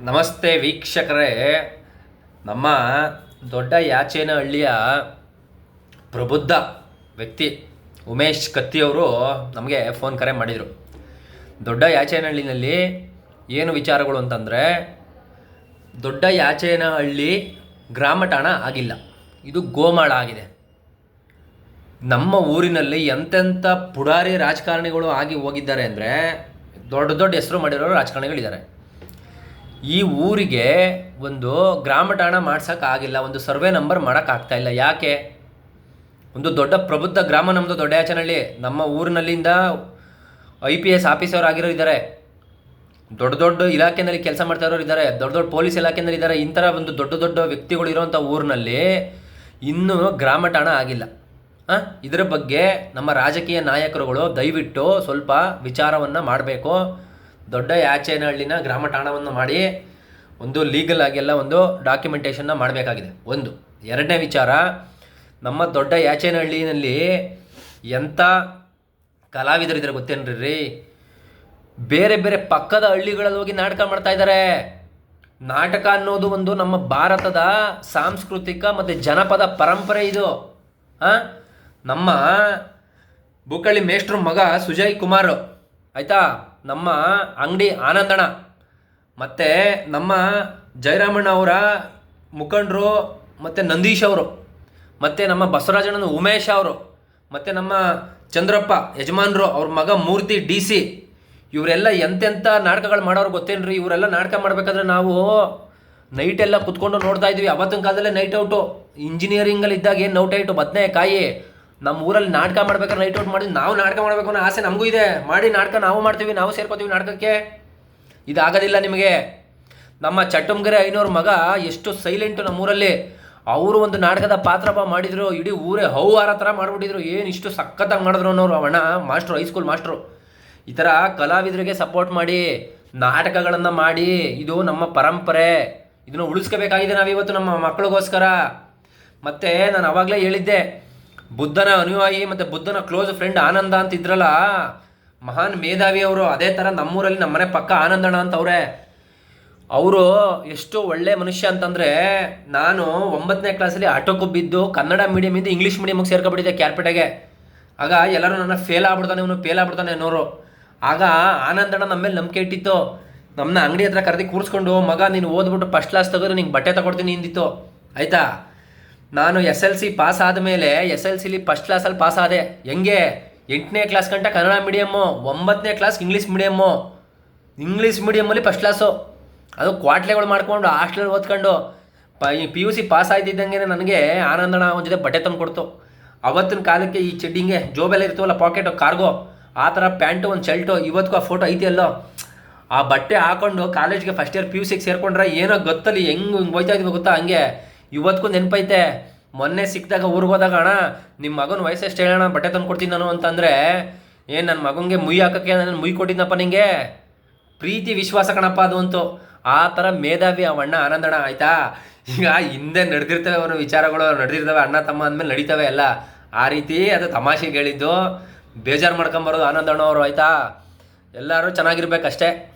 ನಮಸ್ತೆ ವೀಕ್ಷಕರೇ. ನಮ್ಮ ದೊಡ್ಡ ಯಾಚೇನಹಳ್ಳಿಯ ಪ್ರಬುದ್ಧ ವ್ಯಕ್ತಿ ಉಮೇಶ್ ಕತ್ತಿಯವರು ನಮಗೆ ಫೋನ್ ಕರೆ ಮಾಡಿದರು. ದೊಡ್ಡ ಯಾಚೇನಹಳ್ಳಿನಲ್ಲಿ ಏನು ವಿಚಾರಗಳು ಅಂತಂದರೆ, ದೊಡ್ಡ ಯಾಚೇನಹಳ್ಳಿ ಗ್ರಾಮಠಾಣ ಆಗಿಲ್ಲ. ಇದು ಗೋಮಾಳ ಆಗಿದೆ. ನಮ್ಮ ಊರಿನಲ್ಲಿ ಎಂತೆಂಥ ಪುಡಾರಿ ರಾಜಕಾರಣಿಗಳು ಆಗಿ ಹೋಗಿದ್ದಾರೆ ಅಂದರೆ, ದೊಡ್ಡ ದೊಡ್ಡ ಹೆಸರು ಮಾಡಿರೋ ರಾಜಕಾರಣಿಗಳಿದ್ದಾರೆ. ಈ ಊರಿಗೆ ಒಂದು ಗ್ರಾಮಠಾಣ ಮಾಡ್ಸೋಕ್ಕಾಗಿಲ್ಲ ಒಂದು ಸರ್ವೆ ನಂಬರ್ ಮಾಡೋಕ್ಕಾಗ್ತಾ ಇಲ್ಲ. ಯಾಕೆ? ಒಂದು ದೊಡ್ಡ ಪ್ರಬುದ್ಧ ಗ್ರಾಮ ನಮ್ಮದು ದೊಡ್ಡ ಯಾಚನಹಳ್ಳಿ ನಮ್ಮ ಊರಿನಲ್ಲಿಂದ ಐ ಪಿ ಎಸ್ ಆಫೀಸರ್ ಆಗಿರೋ ಇದ್ದಾರೆ ದೊಡ್ಡ ದೊಡ್ಡ ಇಲಾಖೆಯಲ್ಲಿ ಕೆಲಸ ಮಾಡ್ತಾ ಇರೋರು ಇದ್ದಾರೆ ದೊಡ್ಡ ದೊಡ್ಡ ಪೊಲೀಸ್ ಇಲಾಖೆನಲ್ಲಿ ಇದ್ದಾರೆ ಇಂಥರ ಒಂದು ದೊಡ್ಡ ದೊಡ್ಡ ವ್ಯಕ್ತಿಗಳು ಇರೋವಂಥ ಊರಿನಲ್ಲಿ ಇನ್ನೂ ಗ್ರಾಮಠಾಣ ಆಗಿಲ್ಲ. ಹಾಂ ಇದರ ಬಗ್ಗೆ ನಮ್ಮ ರಾಜಕೀಯ ನಾಯಕರುಗಳು ದಯವಿಟ್ಟು ಸ್ವಲ್ಪ ವಿಚಾರವನ್ನು ಮಾಡಬೇಕು. ದೊಡ್ಡ ಯಾಚೇನಹಳ್ಳಿನ ಗ್ರಾಮ ಠಾಣವನ್ನು ಮಾಡಿ ಒಂದು ಲೀಗಲ್ ಆಗೆಲ್ಲ ಒಂದು ಡಾಕ್ಯುಮೆಂಟೇಷನ್ನ ಮಾಡಬೇಕಾಗಿದೆ. ಒಂದು. ಎರಡನೇ ವಿಚಾರ, ನಮ್ಮ ದೊಡ್ಡ ಯಾಚೇನಹಳ್ಳಿನಲ್ಲಿ ಎಂಥ ಕಲಾವಿದರಿದ್ದಾರೆ ಗೊತ್ತೇನ್ರಿ? ಬೇರೆ ಬೇರೆ ಪಕ್ಕದ ಹಳ್ಳಿಗಳಲ್ಲಿ ಹೋಗಿ ನಾಟಕ ಮಾಡ್ತಾ ಇದ್ದಾರೆ. ನಾಟಕ ಅನ್ನೋದು ಒಂದು ನಮ್ಮ ಭಾರತದ ಸಾಂಸ್ಕೃತಿಕ ಮತ್ತು ಜನಪದ ಪರಂಪರೆ ಇದು. ಹಾಂ ನಮ್ಮ ಬುಕ್ಕಳ್ಳಿ ಮೇಷ್ಟ್ರ ಮಗ ಸುಜಯ್ ಕುಮಾರ್. ಆಯಿತಾ? ನಮ್ಮ ಅಂಗಡಿ ಆನಂದಣ ಮತ್ತು ನಮ್ಮ ಜಯರಾಮಣ್ಣ ಅವರ ಮುಖಂಡರು, ಮತ್ತು ನಂದೀಶ್ ಅವರು, ಮತ್ತು ನಮ್ಮ ಬಸವರಾಜಣ್ಣನ ಉಮೇಶ್ ಅವರು, ಮತ್ತು ನಮ್ಮ ಚಂದ್ರಪ್ಪ ಯಜಮಾನ್ರು, ಅವ್ರ ಮಗ ಮೂರ್ತಿ ಡಿ ಸಿ, ಇವರೆಲ್ಲ ಎಂತೆಂಥ ನಾಟಕಗಳು ಮಾಡೋರು ಗೊತ್ತೇನ್ರಿ? ಇವರೆಲ್ಲ ನಾಟಕ ಮಾಡಬೇಕಾದ್ರೆ ನಾವು ನೈಟೆಲ್ಲ ಕುತ್ಕೊಂಡು ನೋಡ್ತಾ ಇದ್ವಿ. ಅವತ್ತಿನ ಕಾಲದಲ್ಲೇ ನೈಟ್ ಔಟು. ಇಂಜಿನಿಯರಿಂಗಲ್ಲಿ ಇದ್ದಾಗ ಏನು ಔಟು ಬದನೆಕಾಯಿ. ನಮ್ಮ ಊರಲ್ಲಿ ನಾಟಕ ಮಾಡ್ಬೇಕಾದ್ರೆ ನೈಟ್ ಔಟ್ ಮಾಡಿ ನಾವು ನಾಟಕ ಮಾಡಬೇಕು ಅನ್ನೋ ಆಸೆ ನಮಗೂ ಇದೆ. ಮಾಡಿ ನಾಟಕ ನಾವು ಮಾಡ್ತೀವಿ, ನಾವು ಸೇರ್ಕೋತೀವಿ ನಾಟಕಕ್ಕೆ. ಇದಾಗೋದಿಲ್ಲ ನಿಮಗೆ. ನಮ್ಮ ಚಟ್ಟಂಗೆರೆ ಐನೂರ ಮಗ ಎಷ್ಟು ಸೈಲೆಂಟು ನಮ್ಮೂರಲ್ಲಿ ಅವರು ಒಂದು ನಾಟಕದ ಪಾತ್ರ ಮಾಡಿದರು, ಇಡೀ ಊರೇ ಹೌವಾರ ಥರ ಮಾಡಿಬಿಟ್ಟಿದ್ರು. ಏನು ಇಷ್ಟು ಸಖತ್ತಾಗಿ ಮಾಡಿದ್ರು ಅನ್ನೋರು ಅವಣ್ಣ, ಮಾಸ್ಟ್ರು ಹೈಸ್ಕೂಲ್ ಮಾಸ್ಟ್ರು. ಈ ಥರ ಕಲಾವಿದರಿಗೆ ಸಪೋರ್ಟ್ ಮಾಡಿ, ನಾಟಕಗಳನ್ನು ಮಾಡಿ, ಇದು ನಮ್ಮ ಪರಂಪರೆ. ಇದನ್ನು ಉಳಿಸ್ಕೋಬೇಕಾಗಿದೆ ನಾವಿವತ್ತು ನಮ್ಮ ಮಕ್ಕಳಿಗೋಸ್ಕರ. ಮತ್ತು ನಾನು ಅವಾಗಲೇ ಹೇಳಿದ್ದೆ ಬುದ್ಧನ ಅನುಯಾಯಿ ಮತ್ತು ಬುದ್ಧನ ಕ್ಲೋಸ್ ಫ್ರೆಂಡ್ ಆನಂದ ಅಂತ ಇದ್ರಲ್ಲ, ಮಹಾನ್ ಮೇಧಾವಿ ಅವರು, ಅದೇ ಥರ ನಮ್ಮೂರಲ್ಲಿ ನಮ್ಮನೆ ಪಕ್ಕ ಆನಂದಣ್ಣ ಅಂತ ಅವರೇ. ಅವರು ಎಷ್ಟು ಒಳ್ಳೆ ಮನುಷ್ಯ ಅಂತಂದರೆ, ನಾನು ಒಂಬತ್ತನೇ ಕ್ಲಾಸಲ್ಲಿ ಆಟೋಕ್ಕೂ ಬಿದ್ದು ಕನ್ನಡ ಮೀಡಿಯಮಿಂದ ಇಂಗ್ಲೀಷ್ ಮೀಡಿಯಮ್ಗೆ ಸೇರ್ಕೊಬಿಟ್ಟಿದ್ದೆ ಕ್ಯಾರ್ಪೇಟೆಗೆ ಆಗ. ಎಲ್ಲರೂ ನನ್ನ ಫೇಲ್ ಆಗ್ಬಿಡ್ತಾನೆ, ಇವನು ಫೇಲ್ ಆಗ್ಬಿಡ್ತಾನೆ ಅನ್ನೋರು. ಆಗ ಆನಂದಣ್ಣ ನಮ್ಮ ಮೇಲೆ ನಂಬಿಕೆ ಇಟ್ಟಿತ್ತು. ನಮ್ಮನ್ನ ಅಂಗಡಿ ಹತ್ರ ಕರೆದಿ ಕೂರಿಸ್ಕೊಂಡು, ಮಗ ನೀನು ಓದ್ಬಿಟ್ಟು ಫಸ್ಟ್ ಕ್ಲಾಸ್ ತೆಗೆದ್ರೆ ನಿಂಗೆ ಬಟ್ಟೆ ತಗೊಡ್ತೀನಿ ಹಿಂದಿತ್ತು ಆಯಿತಾ? ನಾನು ಎಸ್ ಎಲ್ ಸಿ ಪಾಸ್ ಆದಮೇಲೆ ಎಸ್ ಎಲ್ ಸಿಲಿ ಫಸ್ಟ್ ಕ್ಲಾಸಲ್ಲಿ ಪಾಸ್ ಆದೆ. ಹೆಂಗೆ? ಎಂಟನೇ ಕ್ಲಾಸ್ ಗಂಟ ಕನ್ನಡ ಮೀಡಿಯಮ್ಮು ಒಂಬತ್ತನೇ ಕ್ಲಾಸ್ ಇಂಗ್ಲೀಷ್ ಮೀಡಿಯಮ್ಮು ಇಂಗ್ಲೀಷ್ ಮೀಡಿಯಮಲ್ಲಿ ಫಸ್ಟ್ ಕ್ಲಾಸು ಅದು ಕ್ವಾಟ್ಲೆಗಳು ಮಾಡ್ಕೊಂಡು ಹಾಸ್ಟೆಲ್ ಓದ್ಕೊಂಡು, ಪ, ಈ ಪಿ ಯು ಸಿ ಪಾಸ್ ಆಯ್ತಿದ್ದಂಗೆ ನನಗೆ ಆನಂದಣ ಒಂದು ಜೊತೆ ಬಟ್ಟೆ ತಂದು ಕೊಡ್ತು. ಅವತ್ತಿನ ಕಾಲಕ್ಕೆ ಈ ಚಡ್ಡಿಂಗೆ ಜೋಬೆಲ್ಲ ಇರ್ತವಲ್ಲ ಪಾಕೆಟು ಕಾರ್ಗೋ ಆ ಥರ ಪ್ಯಾಂಟು, ಒಂದು ಶರ್ಟು ಇವತ್ತಿಗೂ ಆ ಫೋಟೋ ಐತಿ ಅಲ್ಲೋ. ಆ ಬಟ್ಟೆ ಹಾಕೊಂಡು ಕಾಲೇಜ್ಗೆ ಫಸ್ಟ್ ಇಯರ್ ಪಿ ಯು ಸಿಗೆ ಸೇರ್ಕೊಂಡ್ರೆ ಏನೋ ಗೊತ್ತಲ್ಲಿ ಹೆಂಗೆ, ಹಿಂಗೆ ಹೋಯ್ತಾ ಇದ್ವಿ ಗೊತ್ತಾ ಹಂಗೆ. ಇವತ್ತಿಗೂ ನೆನಪೈತೆ. ಮೊನ್ನೆ ಸಿಕ್ಕಿದಾಗ ಊರಿಗೆ ಹೋದಾಗ, ಅಣ್ಣ ನಿಮ್ಮ ಮಗನ ವಯಸ್ಸು ಎಷ್ಟು ಹೇಳೋಣ ಬಟ್ಟೆ ತಂದು ಕೊಡ್ತೀನಿ ನಾನು ಅಂತಂದರೆ, ಏನು ನನ್ನ ಮಗನಿಗೆ ಮುಯ್ ಹಾಕೋಕ್ಕೆ ನಾನು ಮುಯ್ ಕೊಟ್ಟಿದ್ನಪ್ಪ ನಿಂಗೆ? ಪ್ರೀತಿ, ವಿಶ್ವಾಸ ಕಣಪ್ಪ ಅದು ಅಂತೂ. ಆ ಥರ ಮೇಧಾವಿ ಅವಣ್ಣ ಆನಂದಣ್ಣ, ಆಯ್ತಾ? ಈಗ ಹಿಂದೆ ನಡೆದಿರ್ತವೆ ಅವರ ವಿಚಾರಗಳು, ನಡೆದಿರ್ತವೆ ಅಣ್ಣ, ತಮ್ಮ ಅಂದಮೇಲೆ ನಡೀತವೆ ಎಲ್ಲ. ಆ ರೀತಿ ಅದು ತಮಾಷೆಗೆ ಹೇಳಿದ್ದು. ಬೇಜಾರು ಮಾಡ್ಕೊಂಬರೋದು ಆನಂದಣ್ಣ ಅವರು, ಆಯ್ತಾ? ಎಲ್ಲರೂ ಚೆನ್ನಾಗಿರ್ಬೇಕಷ್ಟೇ.